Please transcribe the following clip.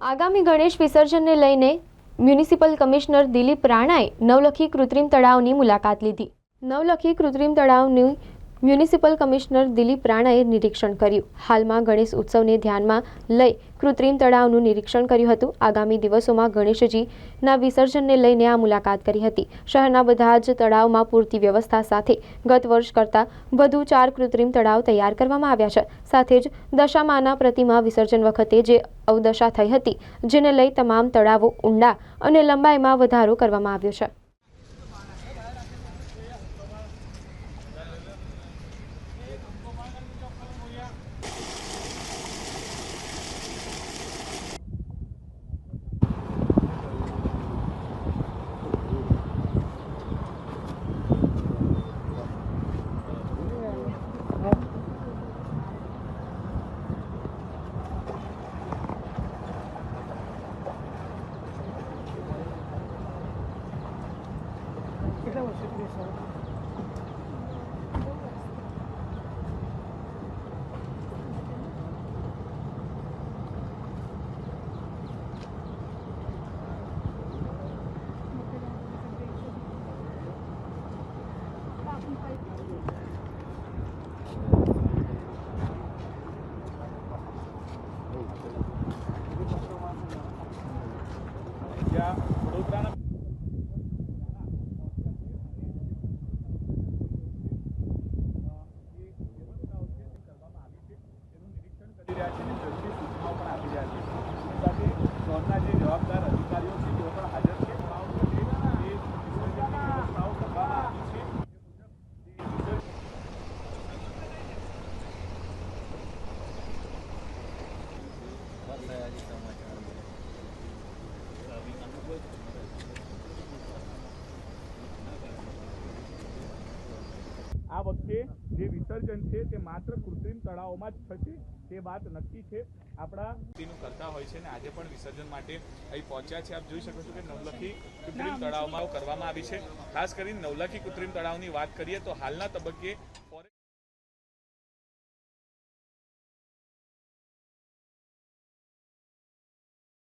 આગામી ગણેશ વિસર્જનને લઈને મ્યુનિસિપલ કમિશનર દિલીપ રાણાએ નવલખી કૃત્રિમ તળાવની મુલાકાત લીધી. નવલખી કૃત્રિમ તળાવની મ્યુનિસિપલ કમિશનર દિલીપ રાણાએ નિરીક્ષણ કર્યું. હાલમાં ગણેશ ઉત્સવને ધ્યાનમાં લઈ કૃત્રિમ તળાવનું નિરીક્ષણ કર્યું હતું. આગામી દિવસોમાં ગણેશજીના વિસર્જનને લઈને આ મુલાકાત કરી હતી. શહેરના બધા જ તળાવમાં પૂરતી વ્યવસ્થા સાથે ગત વર્ષ કરતાં વધુ ચાર કૃત્રિમ તળાવ તૈયાર કરવામાં આવ્યા છે. સાથે જ દશામાના પ્રતિમા વિસર્જન વખતે જે અવદશા થઈ હતી, જેને લઈ તમામ તળાવો ઊંડા અને લંબાઈમાં વધારો કરવામાં આવ્યો છે. Yeah. રહ્યા છે અને જરૂરી સૂચનાઓ પણ આપી રહ્યા છે. સાથે શહેરના જે જવાબદાર અધિકારીઓ છે, તેઓ પણ હાજર છે. તળાવ ખાતે જે વિસર્જનની વ્યવસ્થાઓ કરવામાં આવી છે તે મુજબ જે વિસર્જન આ વખતે જે વિસર્જન છે તે માત્ર કૃત્રિમ તળાવોમાં જ થશે તે વાત નક્કી છે. આપણા તેનું કરતા હોય છે ને આજે પણ વિસર્જન માટે અહીં પહોંચ્યા છે. આપ જોઈ શકો છો કે નવલખી કૃત્રિમ તળાવમાં કરવામાં આવી છે. ખાસ કરીને નવલખી કૃત્રિમ તળાવની વાત કરીએ તો હાલના તબક્કે ફોરે-